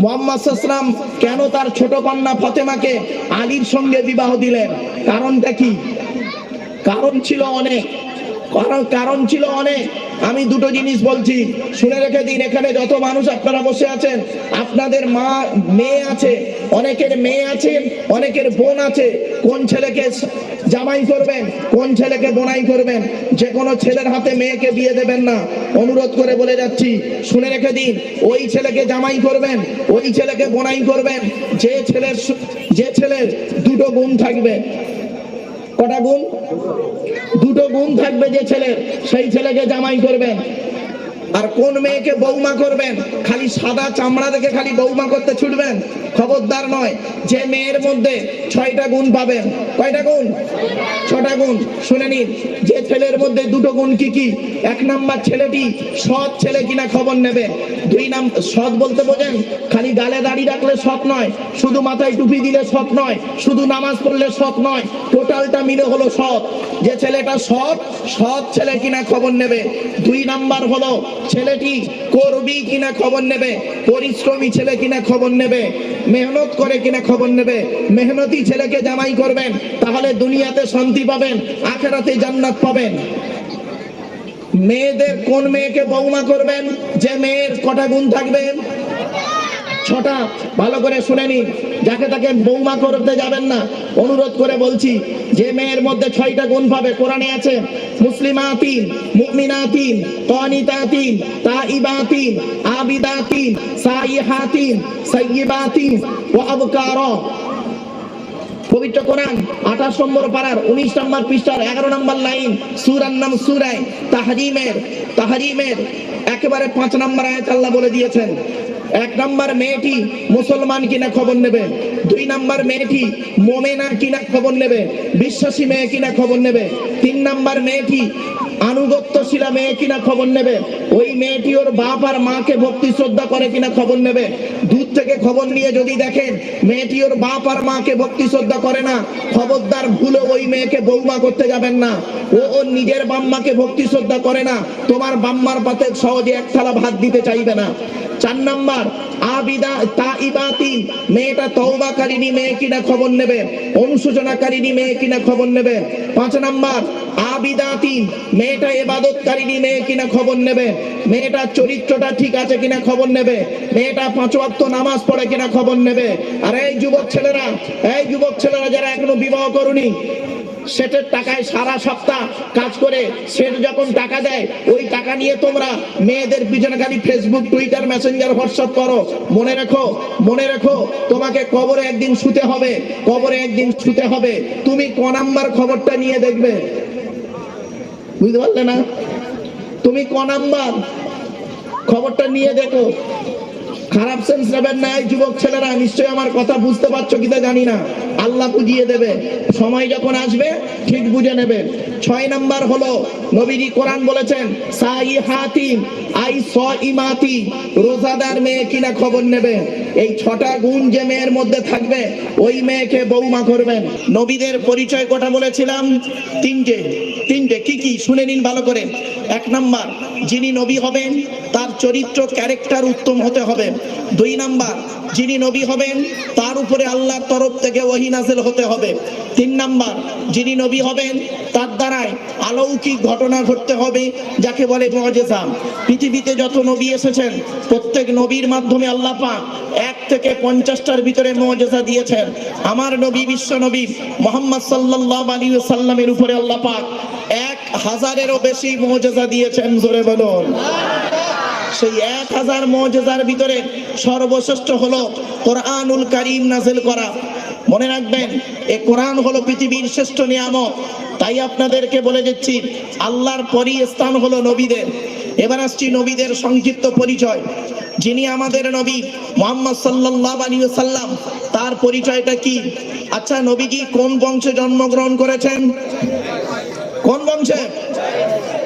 মোহাম্মদ সাল্লাম কেন তার ছোট কন্যা ফতেমাকে আলীর সঙ্গে বিবাহ দিলেন? কারণটা কি? কারণ ছিল অনেক। কারণ ছিল অনেক। আমি দুটো জিনিস বলছি। শুনে রেখে দিন, এখানে যত মানুষ আপনারা বসে আছেন, আপনাদের মা, মেয়ে আছে, অনেকের মেয়ে আছে, অনেকের বোন আছে। কোন ছেলেকে জামাই করবেন, কোন ছেলেকে বোনাই করবেন? যে কোনো ছেলের হাতে মেয়েকে বিয়ে দেবেন না। অনুরোধ করে বলে যাচ্ছি, শুনে রেখে দিন, ওই ছেলেকে জামাই করবেন, ওই ছেলেকে বোনাই করবেন। যে ছেলের যে ছেলের দুটো গুণ থাকবে কটা গুণ? দুটো গুণ থাকবে যে ছেলে সেই ছেলেকে জামাই করবেন। আর কোন মেয়েকে বৌমা করবেন? খালি সাদা চামড়া দেখে খালি বৌমা করতে ছুটবেন? খবরদার নয়। যে মেয়ের মধ্যে ছয়টা গুণ পাবেন। কয়টা গুণ? ছটা গুণ। শুনে নিন, যে ছেলের মধ্যে দুটো গুণ কি কি? এক নাম্বার ছেলেটি সৎ ছেলে কিনা খবর নেবে। দুই নাম, সৎ বলতে বোঝেন? খালি গালে দাড়ি রাখলে সৎ নয়, শুধু মাথায় টুপি দিলে সৎ নয়, শুধু নামাজ পড়লে সৎ নয়, টোটালটা মিলে হলো সৎ। যে ছেলেটা সৎ সৎ ছেলে কিনা খবর নেবে। দুই নাম্বার হলো ছেলেটি করবি কিনা খবর নেবে? পরিশ্রমী ছেলে কিনা খবর নেবে? মেহনত করে কিনা খবর নেবে? মেহনতি ছেলেকে জামাই করবেন, তাহলে দুনিয়াতে শান্তি পাবেন, আখেরাতে জান্নাত পাবেন। মেয়েদের কোন মেয়েকে বৌমা করবেন? যে মেয়ের কটা গুণ থাকবে? ছটা, ভালো করে শুনে নিন। যাকে তাকে বৌমা করতে যাবেন না, অনুরোধ করে বলছি, যে মেয়ের মধ্যে ছয়টা গুণ পাবে, কোরআনে আছে, মুসলিমাতিন, মুমিনাতিন, কানিতাতিন, তাইবাতিন, আবিদাতিন, সাইহাতিন, সাইয়্যিবাতিন, ওয়া আবকারা। পবিত্র কোরআন, আঠাশ নম্বর পাড়ার উনিশ নম্বর পৃষ্ঠার, এগারো নম্বর লাইন, সুরার নাম সুরায় তাহারিমের তাহারিমের, একেবারে পাঁচ নম্বর আয়াত আল্লাহ বলে দিয়েছেন। এক নম্বর মেয়েটি মুসলমান কিনা খবর নেবে? দুই নম্বর মেয়েটি মোমেনা কিনা খবর নেবে? বিশ্বাসী মেয়ে কিনা খবর নেবে? তিন নম্বর মেয়েটি আনুগত্যশীলা মেয়ে কিনা খবর নেবে? ওই মেয়েটি ওর বাপ আর মাকে ভক্তি শ্রদ্ধা করে কিনা খবর নেবে? দূর থেকে খবর নিয়ে যদি দেখেন, মেয়েটি ওর বাপ আর মাকে ভক্তি শ্রদ্ধা করে না, খবরদার ভুলে ওই মেয়েকে বৌমা করতে যাবেন না। ও ওর নিজের বাম্মাকে ভক্তি শ্রদ্ধা করে না, তোমার বাম্মার পাতে সহজে এক থালা ভাত দিতে চাইবে না। চার নাম্বার, আবিদা তাইবাতি, মেয়েটা তওবাকারিনী, মেয়ে কিনা খবর নেবে, অনুশোচনাকারিনী, মেয়ে কিনা খবর নেবে। পাঁচ নাম্বার, আবিদাতি, মেয়েটা এবাদতকারিনী, মেয়ে কিনা খবর নেবে। মেয়েটার চরিত্রটা ঠিক আছে কিনা খবর নেবে। মেয়েটা পাঁচ ওয়াক্ত নামাজ পড়ে কিনা খবর নেবে। আর এই যুবক ছেলেরা, এই যুবক ছেলেরা যারা এখনও বিবাহ করুনি সেটের টাকায় সারা সপ্তাহ কাজ করে, সেট যখন টাকা দেয়, ওই টাকা নিয়ে তোমরা মেয়েদের পিছনে খালি ফেসবুক টুইটার মেসেঞ্জার হোয়াটসঅ্যাপ করো। মনে রেখো মনে রেখো, তোমাকে কবরে একদিন শুতে হবে, কবরে একদিন শুতে হবে। তুমি ক নাম্বার খবরটা নিয়ে দেখবে? বুঝতে পারলে না? তুমি ক নাম্বার খবরটা নিয়ে দেখো। খারাপ সেন্স নেবেন না এই যুবক ছেলেরা, নিশ্চয়ই আমার কথা বুঝতে পারছ কিনা জানি না। আল্লাহ বুঝিয়ে দেবে। সময় যখন আসবে, ঠিক বুঝে নেবে। ছয় নাম্বার হলো নবীজি কোরআন বলেছেন, সাই হাতিম আই স ইমাতি রোজাদার মেয়ে কিনা খবর নেবে? এই ছটা গুণ যে মেয়ের মধ্যে থাকবে, ওই মেয়েকে বৌমা করবেন। নবীদের পরিচয় কথা বলেছিলাম? তিনটে। তিনটে। কি কি? শুনে নিন ভালো করে। এক নাম্বার, যিনি নবী হবেন, তার চরিত্র, ক্যারেক্টার উত্তম হতে হবে। দুই নাম্বার, যিনি নবী হবেন, তার উপরে আল্লাহর তরফ থেকে ওহি নাজেল হতে হবে। তিন নাম্বার, যিনি নবী হবেন, তার দ্বারাই আলৌকিক ঘটনা ঘটতে হবে, যাকে বলে মজেজা পৃথিবীতে যত নবী এসেছেন, প্রত্যেক নবীর মাধ্যমে আল্লাহ পাক এক থেকে পঞ্চাশটার ভিতরে মজেজা দিয়েছেন। আমার নবী, বিশ্ব নবী মোহাম্মদ সাল্লাহ আলী সাল্লামের উপরে আল্লাহ পাক এক হাজারেরও বেশি মজেজা দিয়েছেন, জোরে বলুন। সেই এক হাজার মজেজার ভিতরে সর্বশ্রেষ্ঠ হলো কোরআনুল কারিম নাজিল করা। মনে রাখবেন, এ কোরআন হলো পৃথিবীর শ্রেষ্ঠ নিয়ামত। তাই আপনাদেরকে বলে দিচ্ছি, আল্লাহর পরই স্থান হলো নবীদের। এবার আসছি নবীদের সংক্ষিপ্ত পরিচয়। যিনি আমাদের নবী মোহাম্মদ সাল্লাহ আলী সাল্লাম তার পরিচয়টা কি? আচ্ছা নবীজি কোন বংশে জন্মগ্রহণ করেছেন? কোন বংশে?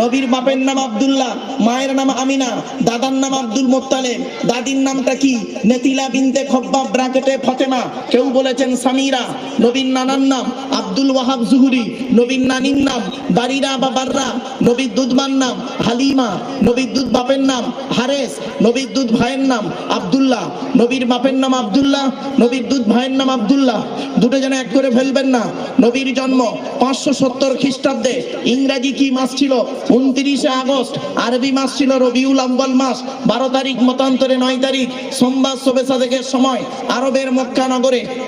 নবীর বাপের নাম আবদুল্লাহ, মায়ের নাম আমিনা, দাদার নাম আব্দুল মোত্তালেব। দাদির নামটা কি? নেতিলা বিনতে খব্বাব ব্রাকেটে ফতেমা। কেউ বলেছেন সামিরা, নবীর নানার নাম আব্দুল ওয়াহাব জুহুরি, নবীর নানির নাম বারিরা বা বাররা, নবীর দুধমার নাম হালিমা, নবীর দুধ বাপের নাম হারেস, নবীর দুধ ভাইয়ের নাম আব্দুল্লাহ, নবীর বাপের নাম আবদুল্লাহ, নবীর দুধ ভাইয়ের নাম আবদুল্লাহ। দুটো যেন এক করে ফেলবেন না। নবীর জন্ম পাঁচশো সত্তর খ্রিস্টাব্দে ইংরাজি কি মাস ছিল? উনত্রিশে আগস্ট, আরবি মাস ছিল রবিউল আম্বল মাস, বারো তারিখ মতান্তরে নয় তারিখ, সোমবার শোভে সাদেকের সময়, আরবের মক্কা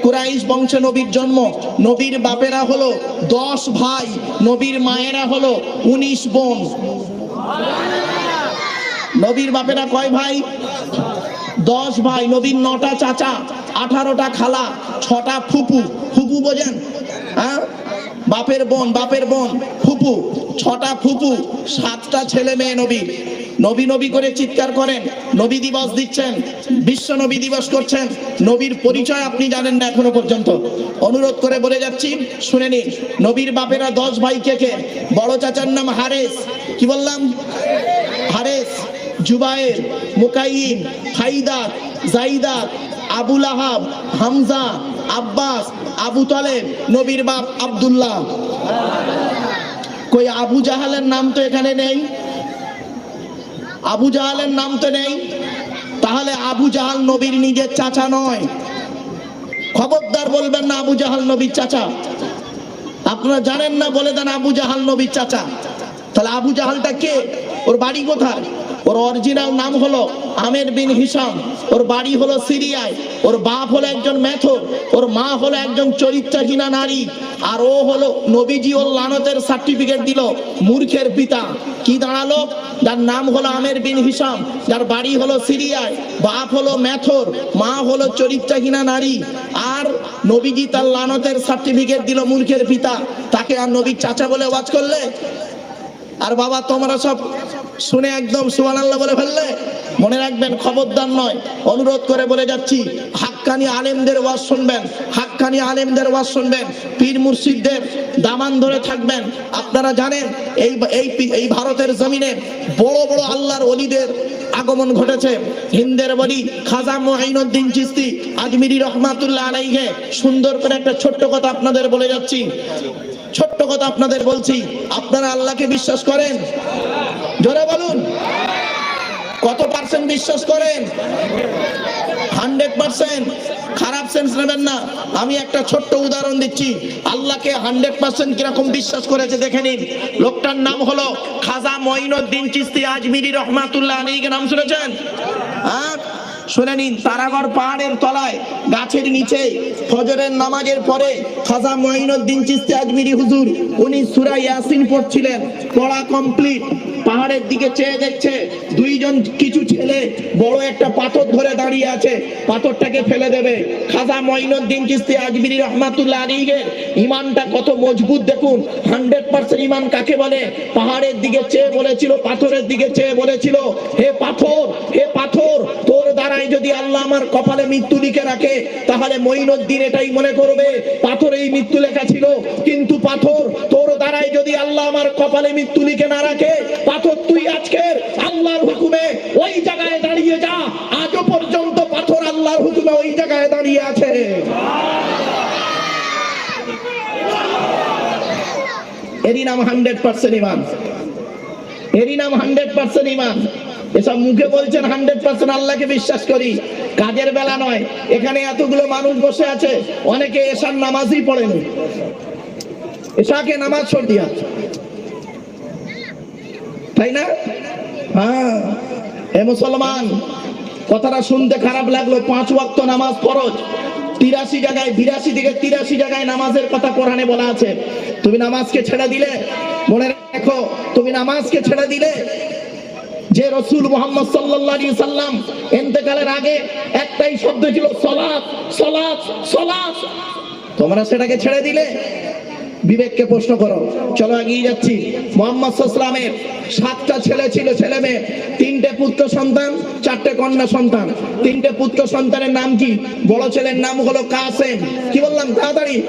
কুরাইশ বংশে নবীর জন্ম, নবীর বাপেরা হলো দশ ভাই, নবীর মায়েরা হলো উনিশ বোন। নবীর বাপেরা কয় ভাই? দশ ভাই, নবীর নটা চাচা, আঠারোটা খালা, ছটা ফুপু। ফুপু বোঝেন? হ্যাঁ? বাপের বোন বাপের বোন, ফুপু, ছটা ফুপু, সাতটা ছেলে মেয়ে নবী। নবী নবী করে চিৎকার করেন, নবী দিবস দিচ্ছেন, বিশ্ব নবী দিবস করছেন। নবীর পরিচয় আপনি জানেন না এখনও পর্যন্ত। অনুরোধ করে বলে যাচ্ছি, শুনে নিন, নবীর বাপেরা দশ ভাই কে কে? বড় চাচার নাম হারেস, কি বললাম? হারেস, জুবায়ের মুকাইম ফাইদাত জাইদাত আবুল আহাব, হামজা আব্বাস, আবু তালেব, নবীর বাপ আব্দুল্লাহ। কই, আবু জাহালের নাম তো এখানে নেই? আবু জাহালের নাম তো নেই? তাহলে আবু জাহাল নবীর নিজের চাচা নয়। খবরদার বলবেন না আবু জাহাল নবীর চাচা। আপনারা জানেন না বলে দেন আবু জাহাল নবীর চাচা। তাহলে আবু জাহালটা কে? ওর বাড়ি কোথায়? ওর অরিজিনাল নাম হলো আমের বিন হিসাম ওর বাড়ি হলো সিরিয়ায়। ওর বাপ হলো একজন মেথর ওর মা হলো একজন চরিত্রহীনা নারী। আর ও হলো নবীজি ওর লানতের সার্টিফিকেট দিল মূর্খের পিতা। কি দাঁড়াল? যার নাম হলো আমের বিন হিসাম যার বাড়ি হলো সিরিয়ায়। বাপ হলো মেথর মা হলো চরিত্রহীনা নারী। আর নবীজি তার লানতের সার্টিফিকেট দিল মূর্খের পিতা। তাকে আর নবীর চাচা বলে ওয়াজ করলে? আর বাবা, তোমরা সব শুনে একদম সুবান আল্লাহ বলে ফেললে। মনে রাখবেন, খবরদার নয়। অনুরোধ করে বলে যাচ্ছি, হাক্কানি আলেমদের ওয়াজ শুনবেন, হাক্কানি আলেমদের ওয়াজ শুনবেন, পীর মুর্শিদদের দামান ধরে থাকবেন। আপনারা জানেন, এই এই এই ভারতের জমিনে বড় বড় আল্লাহর অলিদের আগমন ঘটেছে। হিন্দের বলি খাজা মহিনুদ্দিন চিস্তি আজমিরি রহমাতুল্লাহ আলাইহে। সুন্দর করে একটা ছোট্ট কথা আপনাদের বলে যাচ্ছি। ছোট্ট কথা আপনাদের বলছি, আপনারা আল্লাহকে বিশ্বাস করেন? জোরে বলুন। কত পার্সেন্ট বিশ্বাস করেন? Hundred percent. খারাপ সেন্স নেবেন না। আমি একটা ছোট্ট উদাহরণ দিচ্ছি। আল্লাহকে হান্ড্রেড পার্সেন্ট কীরকম বিশ্বাস করেছে দেখে নিন। লোকটার নাম হলো খাজা মঈনুদ্দিন চিস্তি আজমিরি রহমাতুল্লাহ আলীকে নাম শুনেছেন? হ্যাঁ? শুনে নিন, তারাগড় পাহাড়ের তলায়, গাছের নিচে, ফজরের নামাজের পরে খাজা মঈনুদ্দিন চিস্তি আজমিরি হুজুর, উনি সূরা ইয়াসিন পড়ছিলেন, পড়া কমপ্লিট পাহাড়ের দিকে চেয়ে দেখছে দুইজন কিছু ছেলে বড় একটা পাথর ধরে দাঁড়িয়ে আছে, পাথরটাকে ফেলে দেবে। খাজা মঈনুদ্দিন চিস্তি আজমিরি রহমাতুল্লাহ আলীগের ইমানটা কত মজবুত দেখুন, হান্ড্রেড পার্সেন্ট ইমান কাকে বলে? পাহাড়ের দিকে চেয়ে বলেছিল, পাথরের দিকে চেয়ে বলেছিল, হে পাথর হে পাথর দ্বারাই যদি আল্লাহ আমার কপালে মৃত্যু লিখে রাখে, তাহলে মঈনুদ্দিন এটাই মনে করবে পাথরে এই মৃত্যু লেখা ছিল। কিন্তু পাথর, তোর দ্বারাই যদি আল্লাহ আমার কপালে মৃত্যু লিখে না রাখে, পাথর তুই আজকের আল্লাহর হুকুমে ওই জায়গায় দাঁড়িয়ে যা। আজও পর্যন্ত পাথর আল্লাহর হুকুমে ওই জায়গায় দাঁড়িয়ে আছে। এরই নাম হান্ড্রেড পার্সেন্ট ইমান এরই নাম হান্ড্রেড পার্সেন্ট ইমান এসব মুখে বলছেন হান্ড্রেড পার্সেন্ট আল্লাহকে বিশ্বাস করি। কাজের বেলা নয়। এখানে এতগুলো মানুষ বসে আছে, অনেকে এসার নামাজই পড়েনি। এসাকে নামাজ ছড় দিয়া। তাই না? হ্যাঁ। এ মুসলমান, কথাটা শুনতে খারাপ লাগল। পাঁচ ওয়াক্ত নামাজ ফরজ। তিরাশি জায়গায়, বিরাশি থেকে তিরাশি জায়গায় নামাজের কথা কোরআনে বলা আছে। তুমি নামাজকে ছেড়ে দিলে, মনে রাখো, তুমি নামাজকে ছেড়ে দিলে যে রসুল মোহাম্মদ সাল্লাল্লাহু সাল্লাম এতেকালের আগে একটাই শব্দ ছিল সলাৎ সলাৎ সলাৎ। তোমরা সেটাকে ছেড়ে দিলে? বিবেককে প্রশ্ন করো। চলো এগিয়ে যাচ্ছি। মোহাম্মদ সাতটা ছেলে ছিল, ছেলে মেয়ে। তিনটে পুত্র সন্তান, চারটে কন্যা সন্তান। তিনটে পুত্র সন্তানের নাম কি? বড় ছেলের নাম হলো কাসেম। কি বললাম? তাড়াতাড়ি।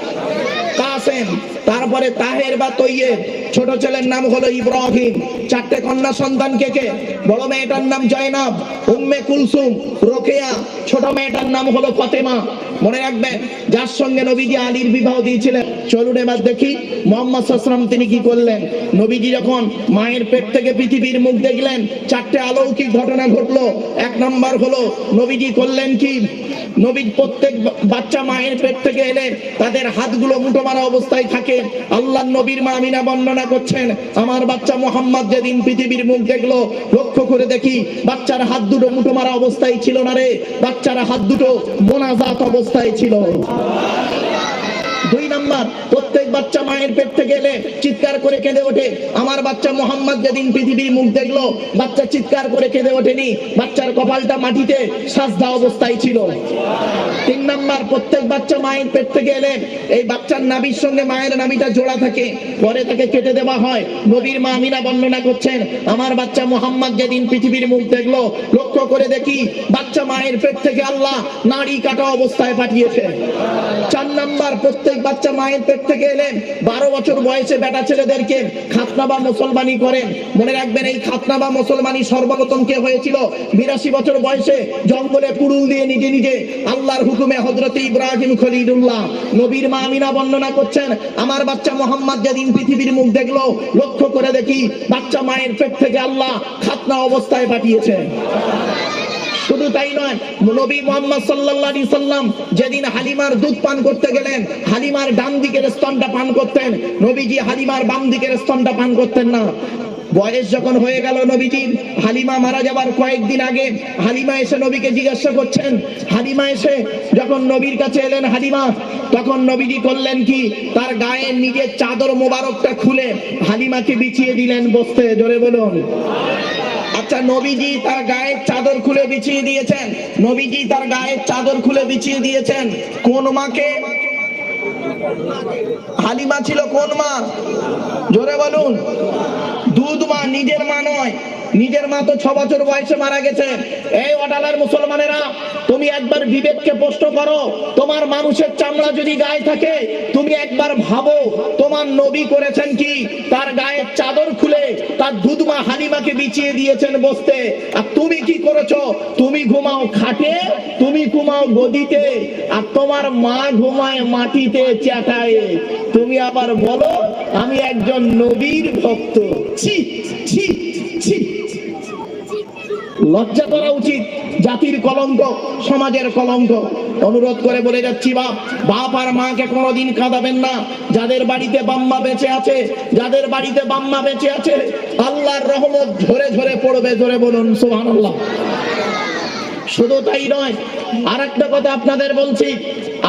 কাসেম। তারপরে তাহের বা তৈয়েব, ছোট ছেলের নাম হলো ইব্রাহিম। চারটে কন্যা সন্তান কে কে? বড় মেয়েটার নাম জয়নাব, উম্মে কুলসুম, রোকেয়া। ছোট মেয়েটার নাম হলো ফতেমা। মনে রাখবেন যার সঙ্গে নবীজি আলীর বিবাহ দিয়েছিলেন। চলুন এবার দেখি মোহাম্মদ তিনি কি করলেন? নবীজি যখন মায়ের পেট থেকে পৃথিবীর মুখ দেখলেন, চারটে অলৌকিক ঘটনা ঘটলো। এক নম্বর হলো, নবীজি করলেন কি? নবী প্রত্যেক বাচ্চা মায়ের পেট থেকে এলে তাদের হাতগুলো মুঠো মারা অবস্থায় থাকে। আল্লাহ নবীর মা আমিনা বর্ণনা করছেন, আমার বাচ্চা মোহাম্মদ যেদিন পৃথিবীর মুখ দেখল, লক্ষ্য করে দেখি, বাচ্চার হাত দুটো মুঠো মারা অবস্থায় ছিল না রে, বাচ্চার হাত দুটো মোনাজাত অবস্থায় ছিল। দুই নাম্বার বাচ্চা মায়ের পেট থেকে এলে চিৎকার করে কেঁদে ওঠে। আমার বাচ্চা মোহাম্মদ যেদিন পৃথিবীর মুখ দেখল, বাচ্চা চিৎকার করে কেঁদে ওঠেনি। বাচ্চার কপালটা মাটিতে সাজদা অবস্থায় ছিল। তিন নাম্বার, প্রত্যেক বাচ্চা মায়ের পেট থেকে এলে এই বাচ্চার নাভির সঙ্গে মায়ের নাভিটা জোড়া থাকে। পরে তাকে কেটে দেওয়া হয়। নবীর মা আমিনা বর্ণনা করছেন, আমার বাচ্চা মোহাম্মদ যেদিন পৃথিবীর মুখ দেখল, লক্ষ্য করে দেখি বাচ্চা মায়ের পেট থেকে আল্লাহ নাড়ি কাটা অবস্থায় পাঠিয়েছে। চার নাম্বার, প্রত্যেক বাচ্চা মায়ের পেট থেকে এলেন বারো বছর বয়সে বেটা ছেলেদেরকে খাতনা বা মুসলমানি করেন। মনে রাখবেন, এই খাতনা বা মুসলমানি সর্বপ্রথম কে হয়েছিল? বিরাশি বছর বয়সে জঙ্গলে কুড়ুল দিয়ে নিজে নিজে আল্লাহর হুকুমে হজরত ইব্রাহিম খলিদুল্লাহ নবীর মা আমিনা বর্ণনা করছেন, আমার বাচ্চা মোহাম্মদ যেদিন পৃথিবীর মুখ দেখল, লক্ষ্য করে দেখি বাচ্চা মায়ের পেট থেকে আল্লাহ খাতনা অবস্থায় পাঠিয়েছে শুধু তাই নয়, নবী মোহাম্মদ সাল্লাল্লাহু সাল্লাম যেদিন হালিমার দুধ পান করতে গেলেন, হালিমার ডান দিকের স্তনটা পান করতেন। নবীজি হালিমার বাম দিকের স্তনটা পান করতেন না। বয়স যখন হয়ে গেল নবীজির, হালিমা মারা যাবার কয়েকদিন আগে হালিমা এসে নবীকে জিজ্ঞাসা করছেন। হালিমা এসে যখন নবীর কাছে এলেন হালিমা, তখন নবীজি করলেন কি? তার গায়ে নিজের চাদর মোবারকটা খুলে হালিমাকে বিছিয়ে দিলেন বসতে। জোরে বলুন। আচ্ছা নবীজি তার গায়ের চাদর খুলে বিছিয়ে দিয়েছেন। নবীজি তার গায়ের চাদর খুলে বিছিয়ে দিয়েছেন। কোন মাকে? হালিমা ছিল কোন মা? জোরে বলুন। দুধ মা, নিজের মা নয়। নিজের মা তো ছ বছর বয়সে মারা গেছে। এই অডালার মুসলমানেরা, তুমি একবার বিবেককে প্রশ্ন করো, তোমার মানুষের চামড়া যদি গায়ে থাকে, তুমি একবার ভাবো, তোমার নবী করেছেন কি? তার গায়ের চাদর খুলে তার দুধমা হালিমাকে বিছিয়ে দিয়েছেন বসতে। আর তুমি কি করেছ? তুমি ঘুমাও খাটে, তুমি ঘুমাও গদিতে, আর তোমার মা ঘুমায় মাটিতে চাটায় তুমি আবার বলো, আমি একজন নবীর ভক্ত। ছি ছি। লজ্জা করা উচিত, জাতির কলঙ্ক, সমাজের কলঙ্ক। অনুরোধ করে বলে যাচ্ছি, বাপ বাপ আর মাকে কোনোদিন কাঁদাবেন না। যাদের বাড়িতে বাম্মা বেঁচে আছে, যাদের বাড়িতে বাম্মা বেঁচে আছে, আল্লাহর রহমত ঝরে ঝরে পড়বে, জোরে বলুন, সুবহানাল্লাহ। শুধু তাই নয় আর একটা কথা আপনাদের বলছি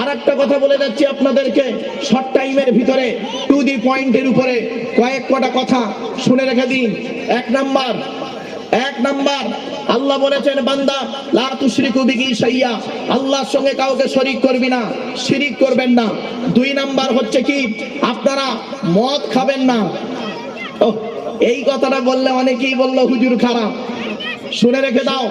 আর একটা কথা বলে যাচ্ছি আপনাদেরকে শর্ট টাইমের ভিতরে টু দি পয়েন্টের উপরে, কয়েক কটা কথা শুনে রেখে দিন। এক নাম্বার এক নাম্বার আল্লাহ বলেছেন, বান্দা, লা তুশরিকু বিহি শাইয়া, আল্লাহর সঙ্গে কাউকে শরীক করবি না, শিরিক করবেন না। দুই নাম্বার হচ্ছে কি, আপনারা মদ খাবেন না। এই কথাটা বললে অনেকেই বলল, হুজুর খারাপ। শুনে রেখে দাও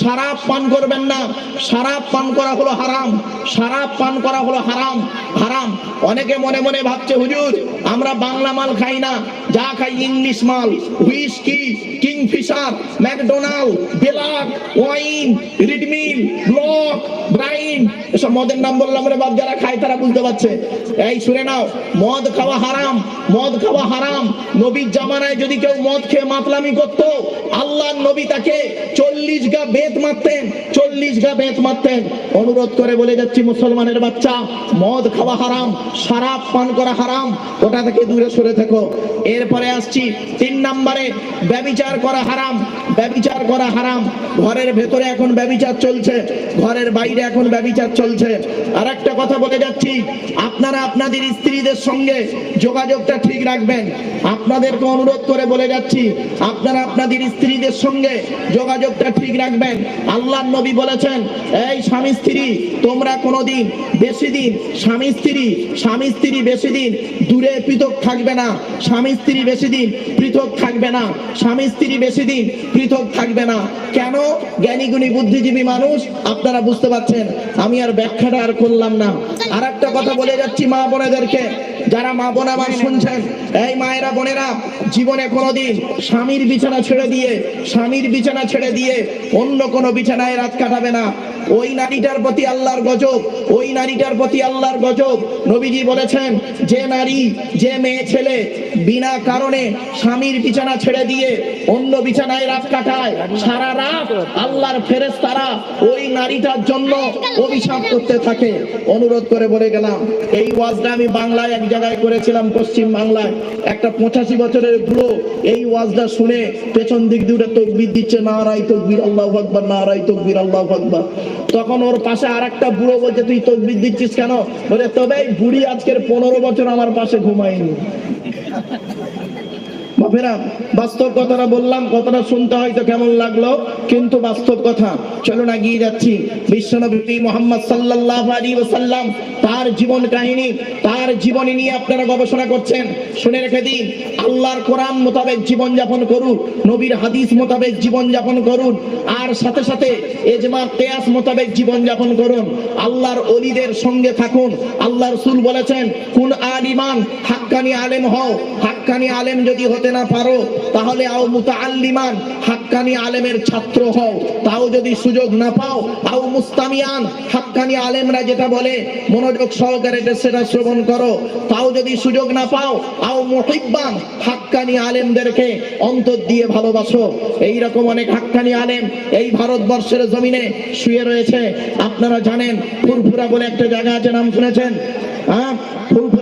শারাপ পান করবেন না। শারাপ পান করা হলো হারাম শারাপ পান করা হলো হারাম হারাম। অনেকে মনে মনে ভাবছে, হুজুর আমরা বাংলা মাল খাই না, যা খাই ইংলিশ মাল, whisky, Kingfisher, McDonald, black, wine, রিডমিল ব্লক ব্রাইন, এসব মদের নাম বললাম রে বাপ, যারা খায় তারা বুঝতে পারছে। এই শুনে নাও, মদ খাওয়া হারাম, মদ খাওয়া হারাম। নবীর জামানায় যদি কেউ মদ খেয়ে মাতলামি করত, আল্লাহ নবী তাকে চল্লিশ গা বেত মারতেন, চল্লিশ গা বেত মারতেন। অনুরোধ করে বলে যাচ্ছি মুসলমানের বাচ্চা, মদ খাওয়া হারাম শারাপ পান করা হারাম, ওটা থেকে দূরে সরে থেকো। এর এরপরে আসছি তিন নম্বরে, ব্যবিচার করা হারাম, ব্যবিচার করা হারাম। ঘরের ভেতরে এখন ব্যবিচার চলছে, ঘরের বাইরে এখন ব্যবিচার চলছে। আর একটা কথা বলে যাচ্ছি, আপনারা আপনাদের স্ত্রীদের সঙ্গে যোগাযোগটা ঠিক রাখবেন। আপনাদেরকে অনুরোধ করে বলে যাচ্ছি, আপনারা আপনাদের স্ত্রীদের সঙ্গে যোগাযোগটা ঠিক রাখবেন। আল্লাহ নবী বলেছেন, এই স্বামী স্ত্রী, তোমরা কোনোদিন বেশি দিন, স্বামী স্ত্রী স্বামী স্ত্রী বেশি দিন দূরে পৃথক থাকবে না। স্বামী স্ত্রী বেশি দিন পৃথক থাকবে না। স্বামী স্ত্রী বেশি দিন পৃথক থাকবে না। কেন? জ্ঞানী গুণী বুদ্ধিজীবী মানুষ, আপনারা বুঝতে পারছেন, আমি আর ব্যাখ্যাটা আর করলাম না। আর একটা কথা বলে যাচ্ছি মা বোনেদেরকে। যারা মা বোন আমার শুনছেন, এই মায়েরা বোনেরা, জীবনে কোনোদিন স্বামীর বিছানা ছেড়ে দিয়ে, স্বামীর বিছানা ছেড়ে দিয়ে অন্য কোনো বিছানায় রাত কাটাবে না। ওই নারীটার প্রতি আল্লাহর গজব, ওই নারীটার প্রতি আল্লাহর গজব। নবীজি বলেছেন, যে নারী, যে মেয়ে ছেলে বিনা কারণে স্বামীর বিছানা ছেড়ে দিয়ে অন্য বিছানায় রাত কাটায়, সারা রাত আল্লাহর ফেরেশতারা ওই নারীটার জন্য অভিশাপ করতে থাকে। অনুরোধ করে বলে গেলাম, এই ওয়াজটা আমি বাংলায় এক জায়গায় করেছিলাম পশ্চিম বাংলায়। একটা পঁচাশি বছরের বুড়ো এই ওয়াজটা শুনে পেছন দিক দিয়ে তকবির দিচ্ছে নারাই তকবির, আল্লাহ আকবার নারাই তকবির, আল্লাহ আকবার। তখন ওর পাশে আর একটা বুড়ো বলছে, তুই তকবির দিচ্ছিস কেন? বলে, তবে বুড়ি আজকের পনেরো বছর আমার পাশে ঘুমায়নি। বাপেরা, বাস্তব কথাটা বললাম, কথাটা শুনতে হয়তো কেমন লাগল, কিন্তু বাস্তব কথা। চলুন এগিয়ে যাচ্ছি। বিশ্বনবী মোহাম্মদ সাল্লাল্লাহু আলাইহি ওয়াসাল্লাম তার জীবন কাহিনী, তার জীবনী নিয়ে আপনারা গবেষণা করছেন। শুনে রেখে দিন, আল্লাহর কোরআন মোতাবেক জীবন যাপন করুন, নবীর হাদিস মোতাবেক জীবন যাপন করুন, আর সাথে সাথে এজমা কেয়াস মোতাবেক জীবন যাপন করুন। আল্লাহর অলিদের সঙ্গে থাকুন। আল্লাহ রসুল বলেছেন, কোন আলিমান, হাক্কানি আলেম হও। হাক্কানি আলেম যদি হতে না পারো, তাহলে আও মুতাআল্লিমান, হাক্কানি আলেমের ছাত্র হও। তাও যদি সুযোগ না পাও, আও মুস্তামিয়ান, হাক্কানি আলেমরা যেটা বলে, মনোযোগ সহকারে সেটা শ্রবণ করো। তাও যদি সুযোগ না পাও, আও মুহিব্বান, হাক্কানি আলেমদেরকে অন্তর দিয়ে ভালোবাসো। এই রকম অনেক হাক্কানি আলেম এই ভারতবর্ষের জমিনে শুয়ে রয়েছে। আপনারা জানেন, ফুরফুরা বলে একটা জায়গা আছে, নাম শুনেছেন? হ্যাঁ?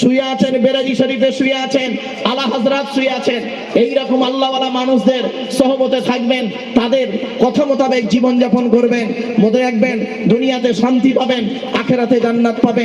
শুয়ে আছেন, বেরাজি শরীফে শুয়ে আছেন, আলা হাজরাত শুয়ে আছেন। এই রকম আল্লাহওয়ালা মানুষদের সহমতে থাকবেন, তাদের কথা মোতাবেক জীবনযাপন করবেন, মনে রাখবেন, দুনিয়াতে শান্তি পাবেন, আখেরাতে জান্নাত পাবেন।